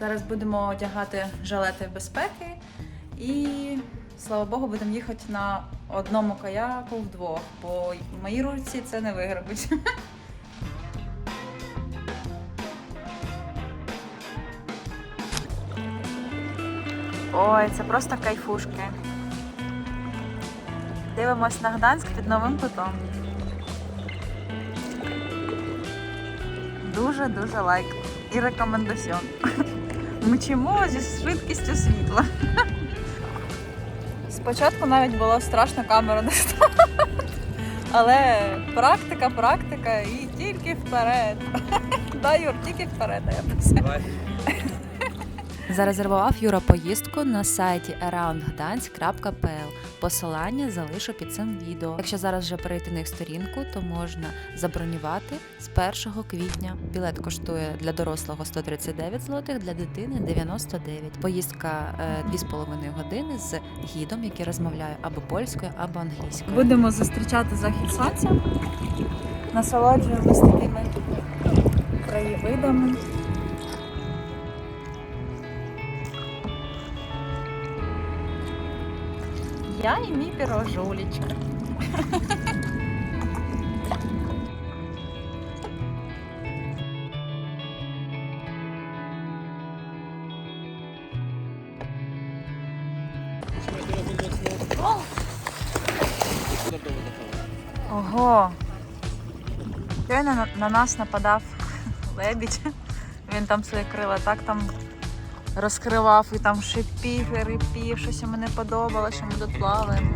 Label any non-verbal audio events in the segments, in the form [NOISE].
Зараз будемо одягати жилети безпеки і, слава Богу, будемо їхати на одному каяку вдвох, бо в моїй руці це не виграбить. [LAUGHS] Ой, це просто кайфушки. Дивимось на Гданськ під новим кутом. Дуже-дуже лайк і рекомендаціон. [LAUGHS] Мчимо зі швидкістю світла. Спочатку навіть було страшно камеру доставати. Але практика, практика і тільки вперед. Да, Юр, тільки вперед, я. Зарезервував Юра поїздку на сайті aroundgdansk.pl. Посилання залишу під цим відео. Якщо зараз вже перейти на їх сторінку, то можна забронювати з 1 квітня. Білет коштує для дорослого 139 злотих, для дитини 99. Поїздка е, 2,5 години з гідом, який розмовляє або польською, або англійською. Будемо зустрічати захід сонця. Насолоджуємось такими краєвидами. Я і мій пірожулічок. Ого! Щойно на нас нападав [LAUGHS] лебідь. Він там свої крила так там розкривав і там шипів, і рипів, щось йому не подобалося, що ми тут плаваємо.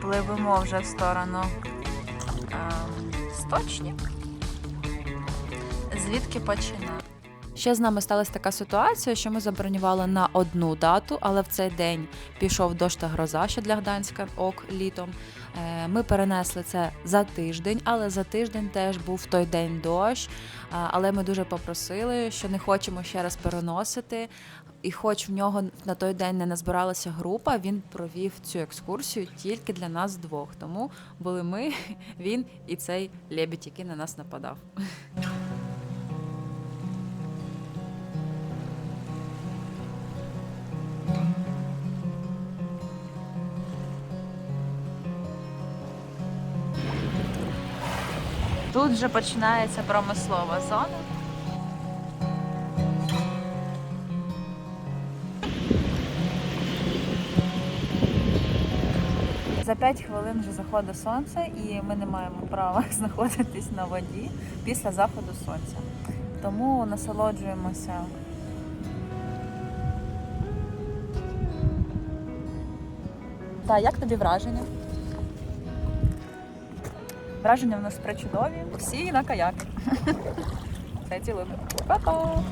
Пливемо вже в сторону е, сточні. Звідки починати? Ще з нами сталася така ситуація, що ми забронювали на одну дату, але в цей день пішов дощ та гроза ще для Гданська ок літом. Е, Ми перенесли це за тиждень, але за тиждень теж був той день дощ. Але ми дуже попросили, що не хочемо ще раз переносити. І хоч в нього на той день не назбиралася група, він провів цю екскурсію тільки для нас двох. Тому були ми, [LAUGHS] він і цей лебідь, який на нас нападав. Тут вже починається промислова зона. За 5 хвилин вже заходить сонце, і ми не маємо права [LAUGHS] знаходитись на воді після заходу сонця. Тому насолоджуємося. Так, як тобі враження? Враження в нас причудові. Всі на каяк. [LAUGHS] Це цілими. Па-па!